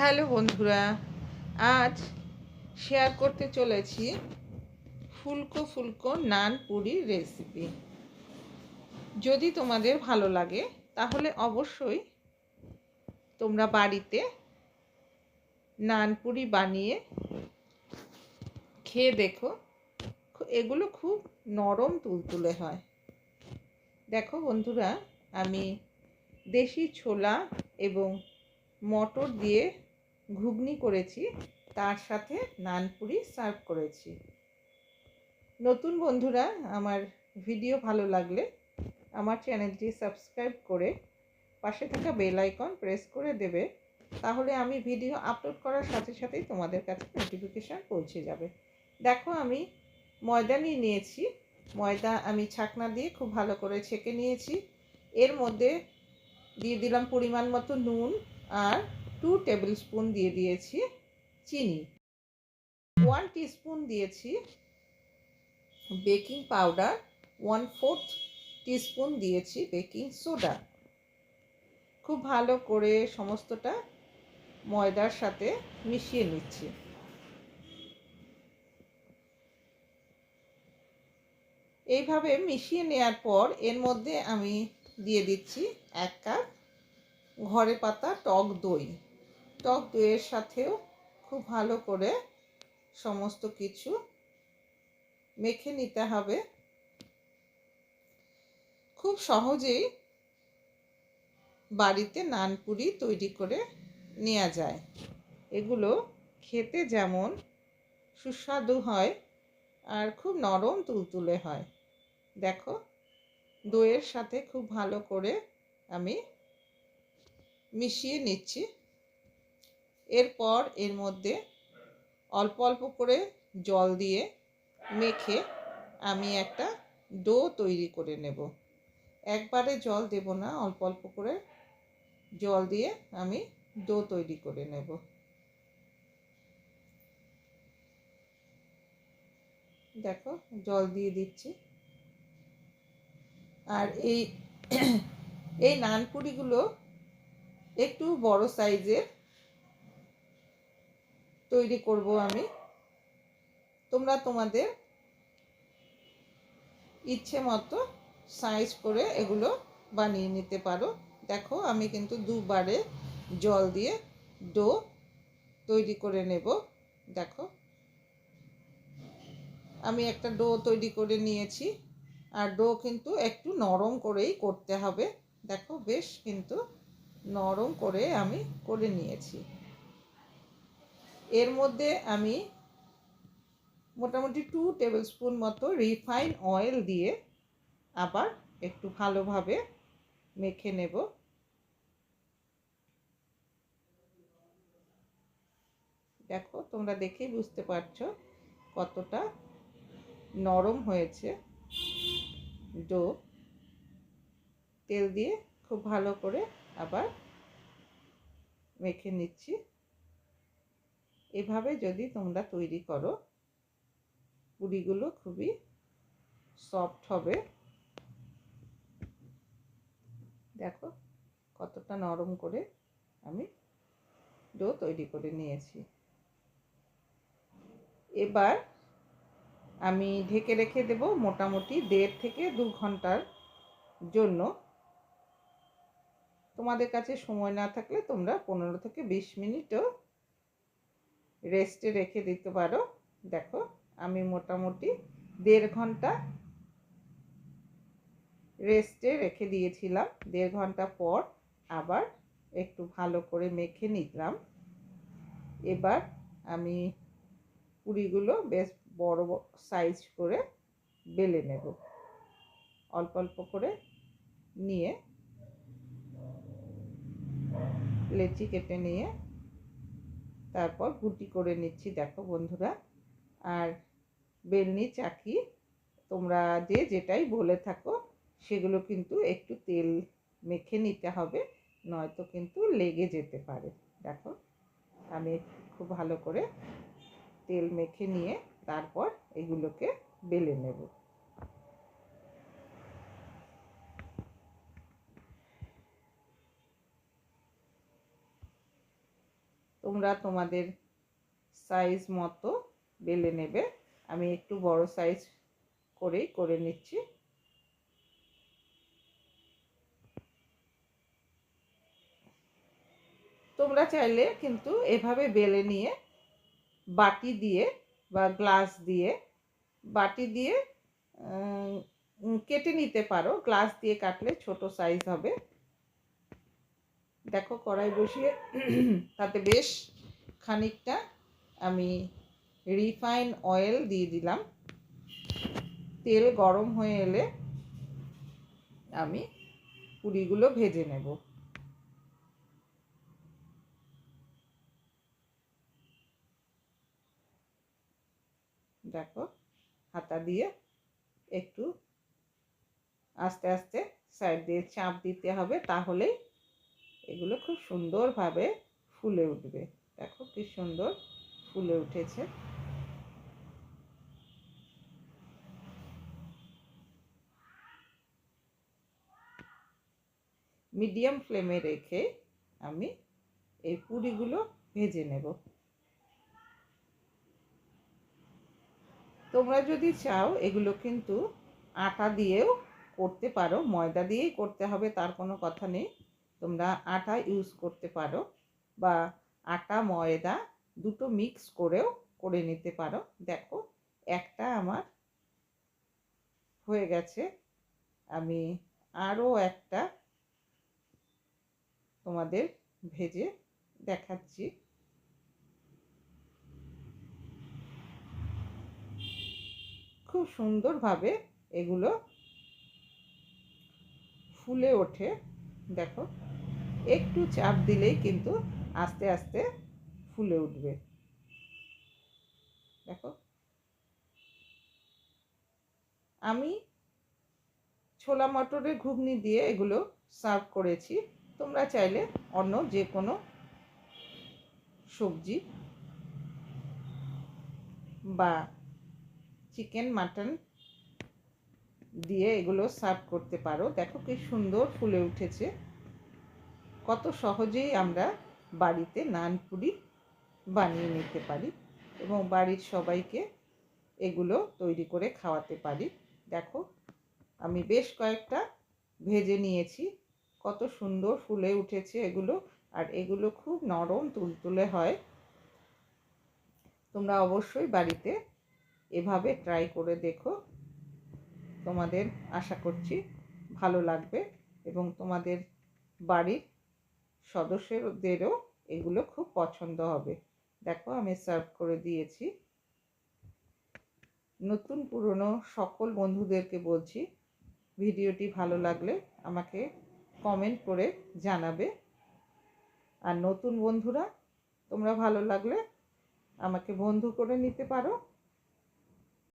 Hello বন্ধুরা, আজ share করতে চলেছি ফুলকো ফুলকো নান পুরির রেসিপি যদি তোমাদের ভালো লাগে, তাহলে অবশ্যই তোমরা বাড়িতে নান পুরি বানিয়ে খেয়ে দেখো। এগুলো খুব নরম তুলতুলে হয়। দেখো বন্ধুরা, আমি দেশি ছোলা এবং মটর দিয়ে ঘুগনি করেছি, তার সাথে নানপুরি সার্ভ করেছি। নতুন বন্ধুরা, আমার ভিডিও ভালো লাগলে আমার চ্যানেলটি সাবস্ক্রাইব করে পাশে থাকা বেল আইকন প্রেস করে দেবে, তাহলে আমি ভিডিও আপলোড করার সাথে সাথেই তোমাদের কাছে নোটিফিকেশান পৌঁছে যাবে। দেখো, আমি ময়দা নিয়ে নিয়েছি। ময়দা আমি ছাকনা দিয়ে খুব ভালো করে ছেঁকে নিয়েছি। এর মধ্যে দিয়ে দিলাম পরিমাণ মতো নুন আর টু টেবিল স্পুন দিয়ে দিয়েছি চিনি। ওয়ান টিস্পুন দিয়েছি baking powder one fourth teaspoon দিয়েছি বেকিং সোডা খুব ভালো করে সমস্তটা ময়দার সাথে মিশিয়ে নিচ্ছি। এইভাবে মিশিয়ে নেওয়ার পর এর মধ্যে আমি দিয়ে দিচ্ছি এক কাপ ঘরে পাতা টক দই। টক দইয়ের সাথেও খুব ভালো করে সমস্ত কিছু মেখে নিতে হবে। খুব সহজেই বাড়িতে নানপুরি তৈরি করে নেওয়া যায়। এগুলো খেতে যেমন সুস্বাদু হয় আর খুব নরম তুলতুলে হয়। দেখো, দইয়ের সাথে খুব ভালো করে আমি মিশিয়ে নিচ্ছি। এরপর এর মধ্যে অল্প অল্প করে জল দিয়ে মেখে আমি একটা ডো তৈরি করে নেব। একবারে জল দেব না, অল্প অল্প করে জল দিয়ে আমি ডো তৈরি করে নেব। দেখো, জল দিয়ে দিচ্ছি। আর এই এই নানপুরিগুলো একটু বড় সাইজের তৈরি করব আমি। তোমরা তোমাদের ইচ্ছে মতো সাইজ করে এগুলো বানিয়ে নিতে পারো। দেখো, আমি কিন্তু দুবারে জল দিয়ে ডো তৈরি করে নেব। দেখো, আমি একটা ডো তৈরি করে নিয়েছি। আর ডো কিন্তু একটু নরম করেই করতে হবে। দেখো, বেশ কিন্তু নরম করে আমি করে নিয়েছি। এর মধ্যে আমি মোটামুটি টু টেবিল স্পুন মতো রিফাইন অয়েল দিয়ে আবার একটু ভালোভাবে মেখে নেব। দেখো, তোমরা দেখেই বুঝতে পারছ কতটা নরম হয়েছে ডো তেল দিয়ে খুব ভালো করে আবার মেখে নিচ্ছি। এভাবে যদি তোমরা তৈরি করো, পুরিগুলো খুবই সফট হবে। দেখো কতটা নরম করে আমি ডো তৈরি করে নিয়েছি। এবার আমি ঢেকে রেখে দেব মোটামুটি দেড় থেকে দু ঘণ্টার জন্য। তোমাদের কাছে সময় না থাকলে তোমরা পনেরো থেকে বিশ মিনিটও রেস্টে রেখে দিতে পারো। দেখো, আমি মোটামুটি দেড় ঘণ্টা রেস্টে রেখে দিয়েছিলাম। দেড় ঘণ্টা পর আবার একটু ভালো করে মেখে নিলাম। এবার আমি পুরিগুলো বেশ বড় সাইজ করে বেলে নেব। অল্প অল্প করে নিয়ে লেচি কেটে নিয়ে তারপর গুটি করে নিচ্ছি, দেখো বন্ধুরা। আর বেলনি, চাকি, তোমরা যে যেটাই বলে থাকো, সেগুলো কিন্তু একটু তেল মেখে নিতে হবে, নয়তো কিন্তু লেগে যেতে পারে। দেখো, আমি খুব ভালো করে তেল মেখে নিয়ে তারপর এগুলোকে বেলে নেব। তোমরা তোমাদের সাইজ মতো বেলে নেবে। আমি একটু বড় সাইজ করেই করে নিচ্ছি। তোমরা চাইলে কিন্তু এভাবে বেলে নিয়ে বাটি দিয়ে বা গ্লাস দিয়ে, বাটি দিয়ে কেটে নিতে পারো। গ্লাস দিয়ে কাটলে ছোট সাইজ হবে। দেখো কড়াই বসিয়ে তাতে বেশ খানিকটা আমি রিফাইন অয়েল দিয়ে দিলাম। তেল গরম হয়ে এলে আমি পুরিগুলো ভেজে নেব। দেখো হাতা দিয়ে একটু আস্তে আস্তে সাইড দিয়ে চাপ দিতে হবে, তাহলেই এগুলো খুব সুন্দরভাবে ফুলে উঠবে। দেখো কি সুন্দর ফুলে উঠেছে। মিডিয়াম ফ্লেমে রেখে আমি এই পুরিগুলো ভেজে নেব। তোমরা যদি চাও, এগুলো কিন্তু আটা দিয়েও করতে পারো, ময়দা দিয়েই করতে হবে, তার কোনো কথা নেই। তোমরা আটা ইউজ করতে পারো বা আটা, ময়দা দুটো মিক্স করেও করে নিতে পারো। দেখো, একটা আমার হয়ে গেছে। আমি আরও একটা তোমাদের ভেজে দেখাচ্ছি। খুব সুন্দরভাবে এগুলো ফুলে ওঠে। দেখো একটু চাপ দিলেই কিন্তু আস্তে আস্তে ফুলে উঠবে। দেখো। আমি ছোলা মটরের ঘুগনি দিয়ে এগুলো সার্ভ করেছি। তোমরা চাইলে অন্য যে কোনো সবজি বা চিকেন, মাটন দিয়ে এগুলো সার্ভ করতে পারো। দেখো কি সুন্দর ফুলে উঠেছে। কত সহজেই আমরা বাড়িতে নান পুরি বানিয়ে নিতে পারি এবং বাড়ির সবাইকে এগুলো তৈরি করে খাওয়াতে পারি। দেখো, আমি বেশ কয়েকটা ভেজে নিয়েছি। কত সুন্দর ফুলে উঠেছে এগুলো আর এগুলো খুব নরম তুলতুলে হয়। তোমরা অবশ্যই বাড়িতে এভাবে ট্রাই করে দেখো। তোমাদের আশা করছি ভালো লাগবে এবং তোমাদের বাড়ির সদস্যদেরও এগুলো খুব পছন্দ হবে। দেখো আমি সার্ভ করে দিয়েছি। নতুন, পুরনো সকল বন্ধুদেরকে বলছি, ভিডিওটি ভালো লাগলে আমাকে কমেন্ট করে জানাবে। আর নতুন বন্ধুরা, তোমরা ভালো লাগলে আমাকে বন্ধু করে নিতে পারো।